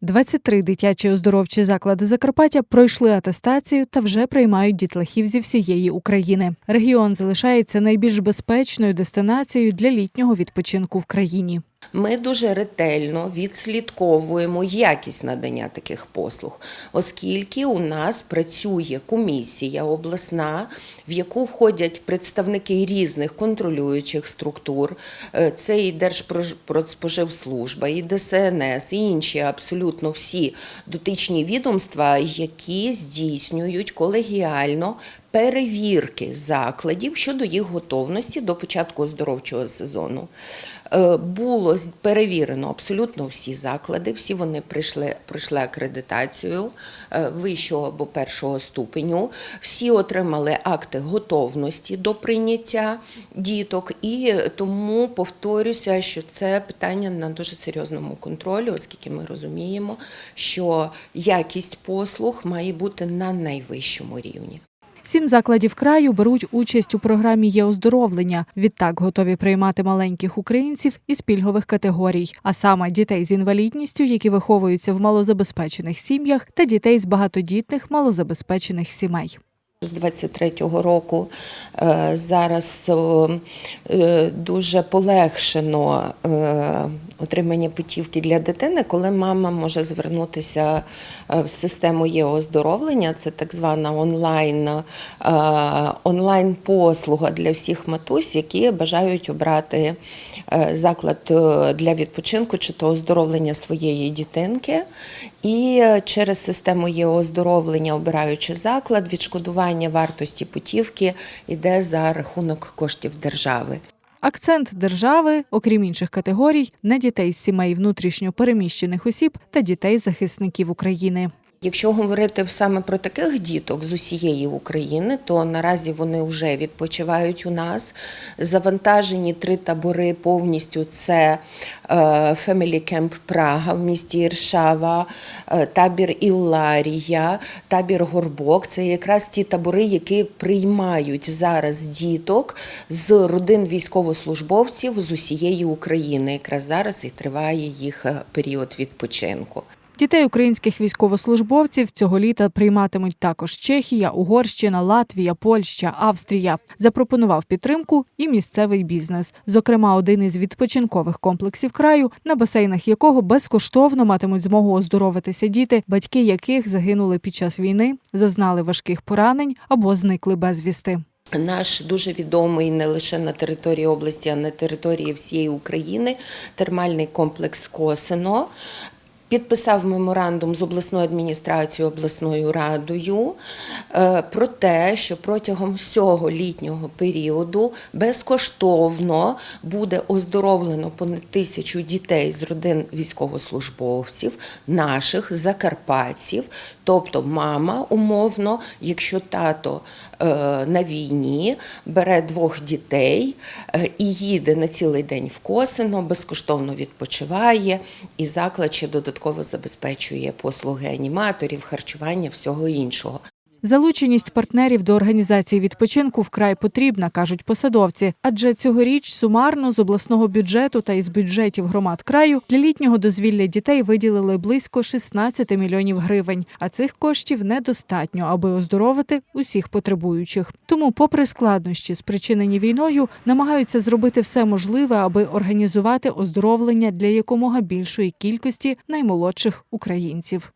23 дитячі оздоровчі заклади Закарпаття пройшли атестацію та вже приймають дітлахів зі всієї України. Регіон залишається найбільш безпечною дестинацією для літнього відпочинку в країні. Ми дуже ретельно відслідковуємо якість надання таких послуг, оскільки у нас працює комісія обласна, в яку входять представники різних контролюючих структур. Е, Це і Держпродспоживслужба, і ДСНС, і інші абсолютно всі дотичні відомства, які здійснюють колегіально перевірки закладів щодо їх готовності до початку оздоровчого сезону. Е, Було перевірено абсолютно всі заклади, всі вони прийшли, пройшли акредитацію е, вищого або першого ступеню, всі отримали акти готовності до прийняття діток, і тому повторюся, що це питання на дуже серйозному контролі, оскільки ми розуміємо, що якість послуг має бути на найвищому рівні. Сім закладів краю беруть участь у програмі є оздоровлення. Відтак готові приймати маленьких українців із пільгових категорій, а саме дітей з інвалідністю, які виховуються в малозабезпечених сім'ях, та дітей з багатодітних малозабезпечених сімей. З 23-го року е, зараз е, дуже полегшено е, отримання путівки для дитини, коли мама може звернутися в систему є оздоровлення. Це так звана онлайн, онлайн послуга для всіх матусь, які бажають обрати заклад для відпочинку чи то оздоровлення своєї дитинки. І е, через систему є оздоровлення, обираючи заклад, відшкодування вартості путівки йде за рахунок коштів держави. Акцент держави, окрім інших категорій, на дітей з сімей внутрішньо переміщених осіб та дітей захисників України. Якщо говорити саме про таких діток з усієї України, то наразі вони вже відпочивають у нас. Завантажені три табори повністю це е, Family Camp Прага в місті Іршава, е, табір Ілларія, табір Горбок. Це якраз ті табори, які приймають зараз діток з родин військовослужбовців з усієї України. Якраз зараз і триває їх е, період відпочинку. Дітей українських військовослужбовців цього літа прийматимуть також Чехія, Угорщина, Латвія, Польща, Австрія. Запропонував підтримку і місцевий бізнес. Зокрема, один із відпочинкових комплексів краю, на басейнах якого безкоштовно матимуть змогу оздоровитися діти, батьки яких загинули під час війни, зазнали важких поранень або зникли безвісти. Наш дуже відомий не лише на території області, а на території всієї України термальний комплекс Косино. Підписав меморандум з обласною адміністрацією, обласною радою е, про те, що протягом всього літнього періоду безкоштовно буде оздоровлено понад тисячу дітей з родин військовослужбовців, наших закарпатців, тобто мама умовно, якщо тато е, на війні бере двох дітей е, і їде на цілий день в Косино, безкоштовно відпочиває, і заклад ще додатково забезпечує послуги аніматорів, харчування, всього іншого. Залученість партнерів до організації відпочинку вкрай потрібна, кажуть посадовці. Адже цьогоріч сумарно з обласного бюджету та із бюджетів громад краю для літнього дозвілля дітей виділили близько 16 мільйонів гривень. А цих коштів недостатньо, аби оздоровити усіх потребуючих. Тому, попри складнощі, спричинені війною, намагаються зробити все можливе, аби організувати оздоровлення для якомога більшої кількості наймолодших українців.